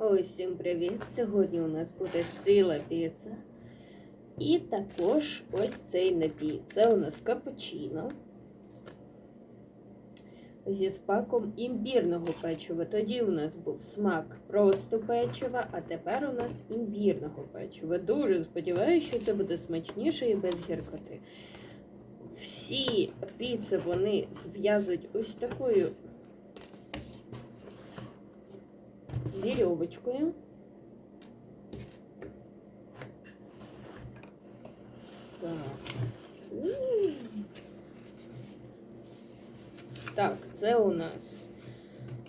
Усім привіт! Сьогодні у нас буде ціла піца. І також ось цей напій. Це у нас капучино зі смаком імбірного печива. Тоді у нас був смак просто печива, а тепер у нас імбірного печива. Дуже сподіваюся, що це буде смачніше і без гіркоти. Всі піци вони зв'язують ось такою вірьовочкою. Так. Так, це у нас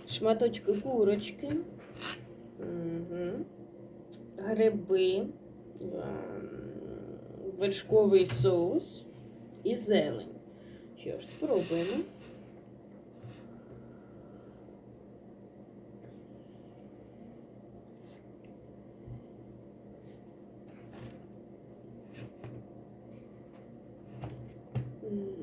шматочки курочки, угу. гриби, ем, вершковий соус і зелень. Що ж, спробуємо. М.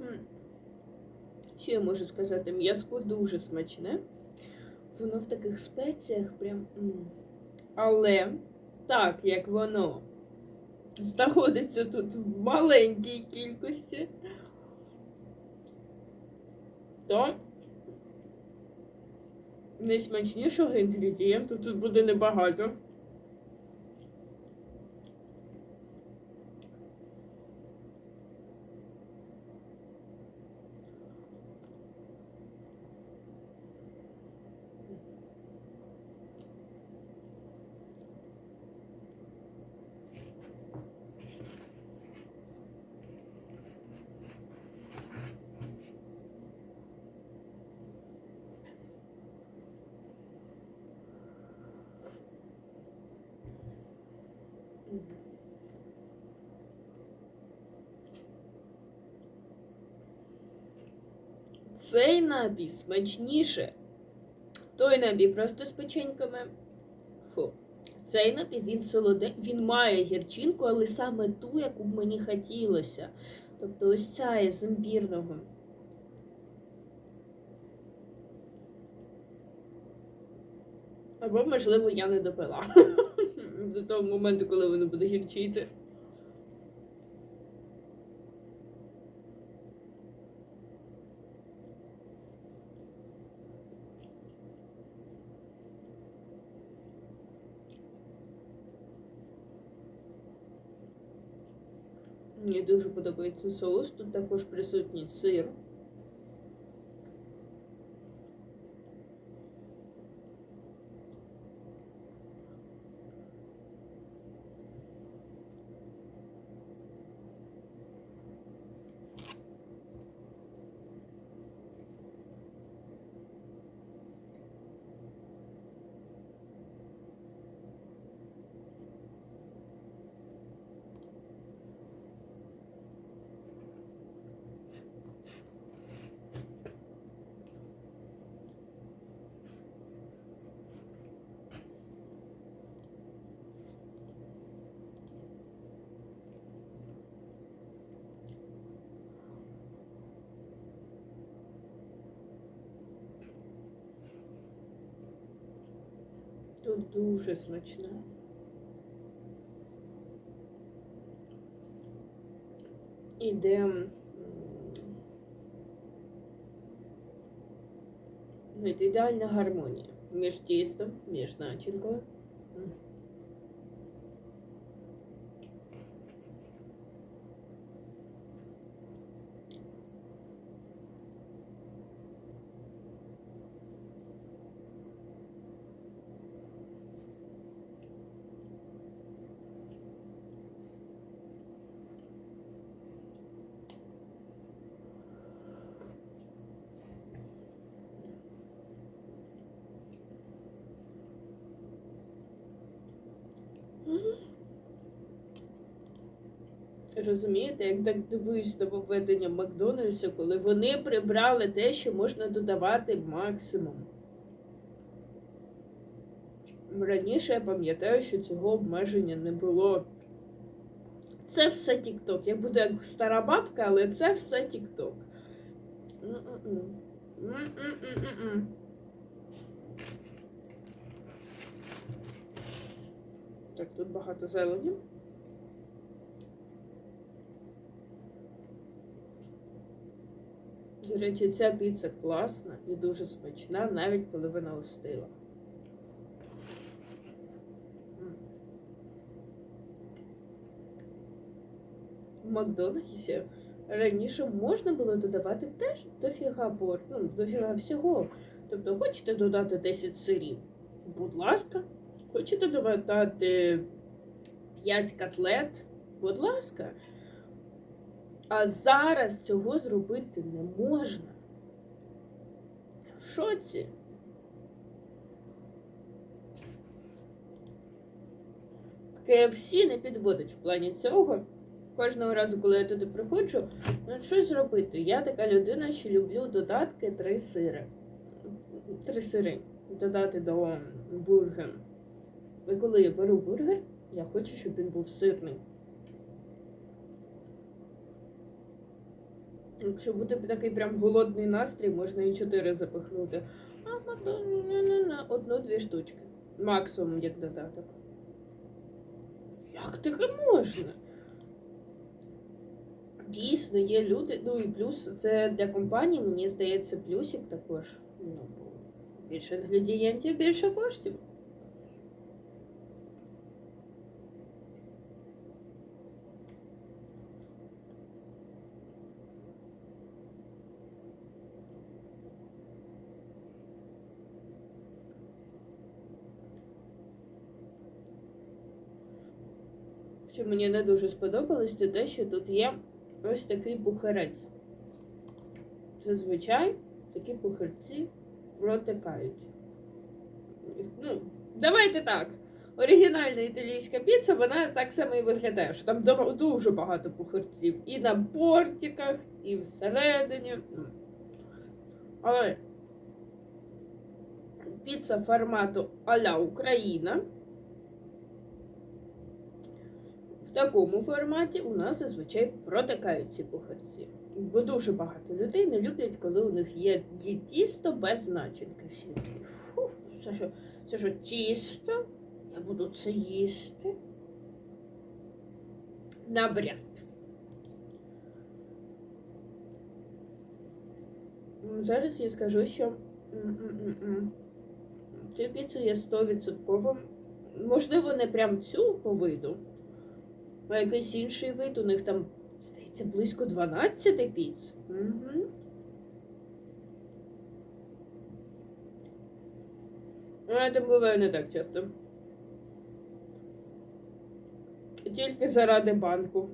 М. Що я можу сказати? М'язко дуже смачне. Воно в таких спеціях прям. Але так як воно знаходиться тут в маленькій кількості, то найсмачнішого інгредієнту тут буде небагато. Цей напій смачніше. Той напій просто з печеньками. Фу. Цей напій він солодень, він має гірчинку, але саме ту, яку б мені хотілося. Тобто ось ця із імбірного. Або, можливо, я не допила. До того моменту, коли воно буде гірчити. Мені дуже подобається соус. Тут також присутній сир. Тут дуже смачне. Іде м, ну, ідеальна гармонія між тістом, між начинкою. Розумієте, як так дивуюсь до поведення Макдональдса, коли вони прибрали те, що можна додавати максимум. Раніше я пам'ятаю, що цього обмеження не було. Це все Тік-Ток. Я буду як стара бабка, але це все Тік-Ток. Так, тут багато зелені. До речі, ця піца класна і дуже смачна, навіть коли вона остила. В Макдональдсі раніше можна було додавати теж дофіга пор, ну, дофіга всього. Тобто, хочете додати 10 сирів? Будь ласка, хочете додати 5 котлет? Будь ласка. А зараз цього зробити не можна. В шоці? KFC не підводить в плані цього. Кожного разу, коли я туди приходжу, ну щось зробити. Я така людина, що люблю додатки три сири. Три сири додати до бургера. І коли я беру бургер, я хочу, щоб він був сирний. Якщо буде такий прям голодний настрій, можна і чотири запихнути. А на одну-дві штучки. Максимум як додаток. Як таке можна? Дійсно, є люди, ну і плюс це для компанії, мені здається, плюсик також. Ну, більше інгредієнтів, більше коштів. Що мені не дуже сподобалось, це те, що тут є ось такий пухарець. Зазвичай такі пухарці протикають. Ну, давайте так. Оригінальна італійська піца, вона так само і виглядає, що там дуже багато пухарців. І на бортиках, і всередині. Ну. Але піца формату а-ля Україна. В такому форматі у нас зазвичай протикають ці пухарці. Бо дуже багато людей не люблять, коли у них є, тісто без начинки. Всі такі, фу, це що, це що тісто? Я буду це їсти. Навряд. Зараз я скажу, що цю піцу є 100%. Можливо, не прям цю по виду, а якийсь інший вид. У них там, здається, близько 12 піц. Угу. А це буває не так часто. Тільки заради банку.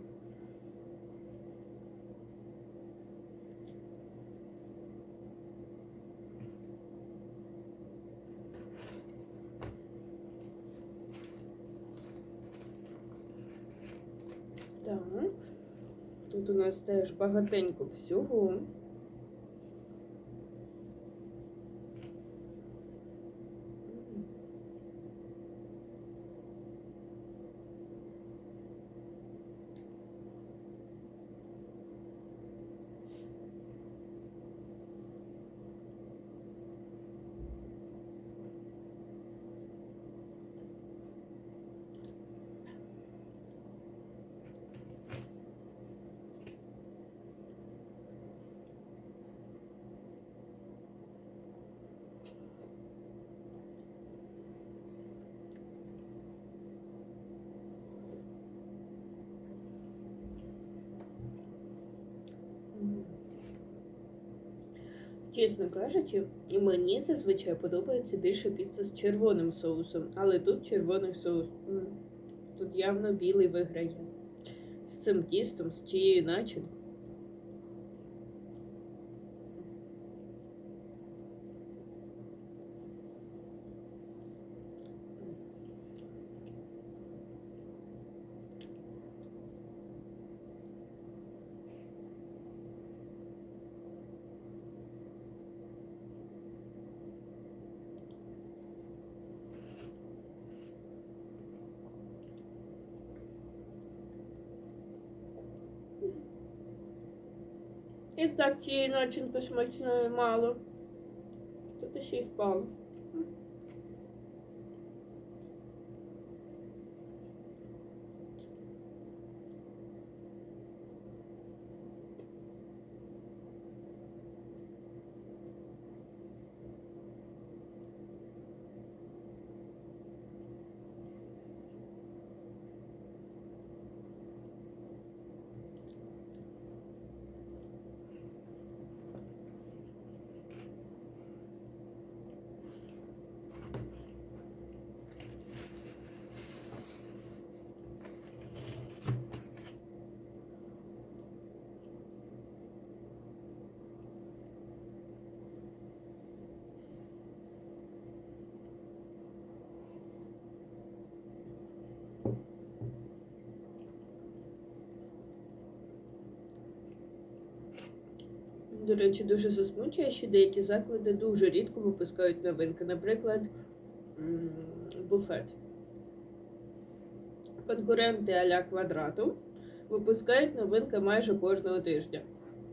Так. Тут у нас теж багатенько всього. Чесно кажучи, мені зазвичай подобається більше піца з червоним соусом, але тут червоний соус. Тут явно білий виграє. З цим тістом, з чиєю начинкою. І так цієї начинки смачної мало. Тут ще й впало. До речі, дуже засмучує, що деякі заклади дуже рідко випускають новинки. Наприклад, буфет. Конкуренти а-ля квадрату випускають новинки майже кожного тижня.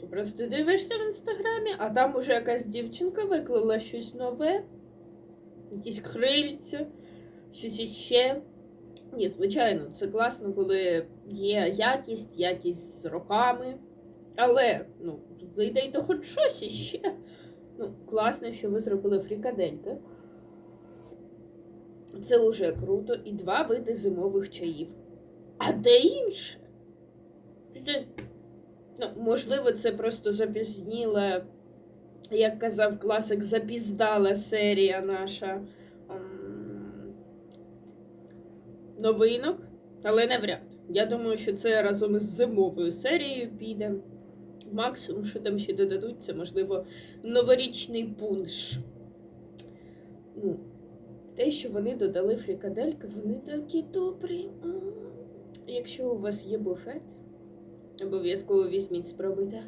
Ти просто дивишся в інстаграмі, а там уже якась дівчинка виклала щось нове, якісь крильця, щось іще. Ні, звичайно, це класно, коли є якість, якість з роками. Але, ну, видайте хоч щось іще. Ну, класно, що ви зробили фрікадельки. Це вже круто. І два види зимових чаїв. А де інше? Це, Ну, можливо, це просто запізніла, як казав класик, запіздала серія наша ем, новинок, але навряд. Я думаю, що це разом із зимовою серією піде. Максимум, що там ще додадуть, це, можливо, новорічний пунш. Ну, те, що вони додали фрікадельки, вони такі добрі. Якщо у вас є буфет, обов'язково візьміть, спробуйте.